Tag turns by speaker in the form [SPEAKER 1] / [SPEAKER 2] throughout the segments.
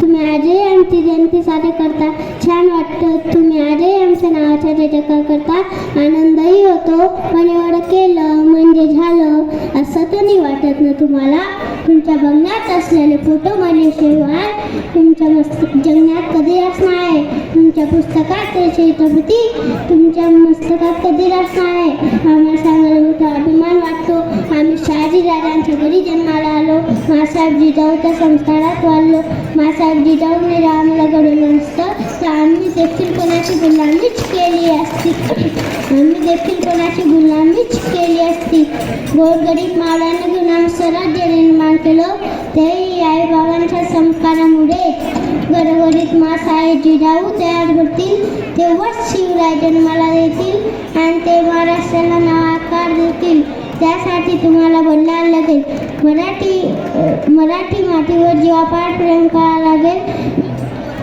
[SPEAKER 1] तुम्ही आजही आमची जयंती साजरी करता. छान वाटतं. तुम्ही आजही आमच्या नावाचा जयजयकार करता. आनंदही होतो. पण एवढं केलं म्हणजे झालं असं तर नाही वाटत ना तुम्हाला? तुमच्या बंगल्यात असलेले फोटो बनल्याशिवाय तुमच्या मस्त जगण्यात कधी असणार आहे? तुमच्या पुस्तकात ते छत्रपती तुमच्या मस्तकात कधी असणार आहे? आम्हाला सांगायला मोठा अभिमान वाटतो. आम्ही शहाजी राजांच्या घरी जन्माला आलो. मासाहेब जिजाऊच्या संस्कारात वाढलो. मासाहेब जिजाऊने आम्हाला घडवलं असतं. तर आम्ही देखील कोणाची गुलामीच केली असती. आम्ही देखील कोणाची गुलामीच केली असती. गोरगरीब माळाने गुलाम आम्ही स्वराज्य निर्माण केलं. तेही आईबाबांच्या संस्कारामुळे. घरोघरीत मासाहेब जिजाऊ तयार होतील. तेव्हाच शिवराय जन्माला येतील आणि ते महाराष्ट्राला नावाकार देतील. त्यासाठी तुम्हाला बोलायला लागेल. मराठी मराठी मातीवर जीवापाड प्रेम करावं लागेल.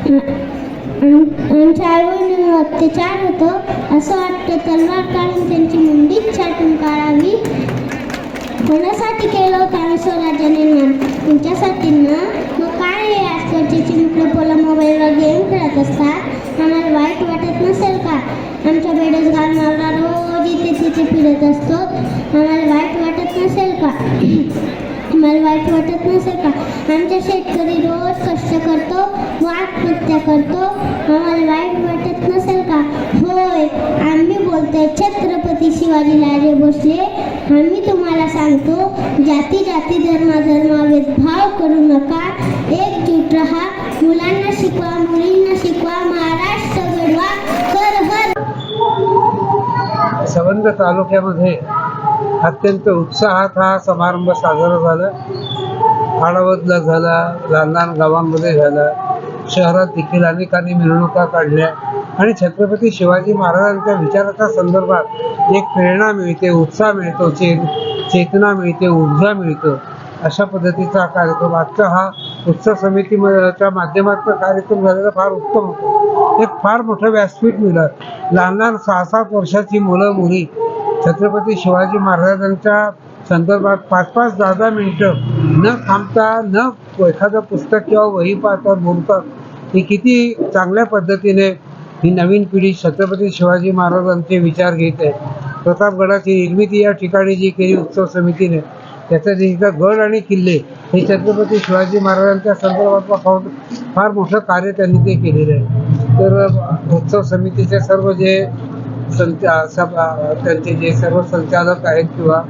[SPEAKER 1] आम- आमच्या आईवडिलांवर अत्याचार होतो. असं वाटतं तलवार काढून त्यांची मुंडीच छाटून काढावी. कोणासाठी केलं कारण स्वराज्य निर्माण तुमच्यासाठी ना? मग काय आजकालचे चिमुकले पोला? मोबाईलवर गेम खेळत असतात. आम्हाला वाईट वाटत नसेल का? आमच्या बेडसगार मावळा रोज इथे तिथे फिरत असतो. आम्हाला वाईट वाटत नसेल का? मला वाईट वाटत नसेल का? आमचा शेतकरी रोज कष्ट करतो व आत्महत्या करतो. आम्हाला वाईट वाटत नसेल का? होय आम्ही बोलतोय छत्रपती शिवाजीराजे भोसले. आम्ही तुम्हाला सांगतो जाती जाती धर्मा धर्मा भेदभाव करू नका. एकजूट राहा मुलांना शिकवा मुलींना शिकवा महाराष्ट्र घडवा कर हर
[SPEAKER 2] संबंध तालुक्यामध्ये अत्यंत उत्साहात हा समारंभ साजरा झाला. आडावतला झाला लहान लहान गावांमध्ये झाला. शहरात देखील अनेकांनी मिरवणुका काढल्या. आणि छत्रपती शिवाजी महाराजांच्या विचाराच्या संदर्भात एक प्रेरणा मिळते उत्साह मिळतो चे चेतना मिळते ऊर्जा मिळतो. अशा पद्धतीचा कार्यक्रम आजचा हा उत्सव समितीच्या माध्यमातून कार्यक्रम झालेला फार उत्तम होतो. एक फार मोठं व्यासपीठ मिळालं. लहान लहान सहा सात वर्षाची मुलं मुली छत्रपती शिवाजी महाराजांच्या संदर्भात पाच पाच दहा दहा मिनिटं न थांबता न एखादं पुस्तक किंवा वही पाहता बोलतात ही किती चांगल्या पद्धतीने ही नवीन पिढी छत्रपती शिवाजी महाराजांचे विचार घेत आहे. प्रतापगडाची निर्मिती या ठिकाणी जी केली उत्सव समितीने त्याचा जे गड आणि किल्ले हे छत्रपती शिवाजी महाराजांच्या संदर्भात फार मोठं कार्य त्यांनी ते केलेलं आहे. तर उत्सव समितीचे सर्व जे संचा सभा त्यांचे जे सर्व संचालक आहेत किंवा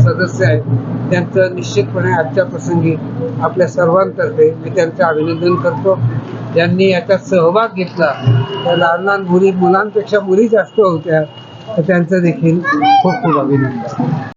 [SPEAKER 2] सदस्य आहेत त्यांचं निश्चितपणे आजच्या प्रसंगी आपल्या सर्वांतर्फे मी त्यांचं अभिनंदन करतो. ज्यांनी याच्यात सहभाग घेतला. त्या लहान लहान मुली मुलांपेक्षा मुली जास्त होत्या तर त्यांचं देखील खूप खूप अभिनंदन.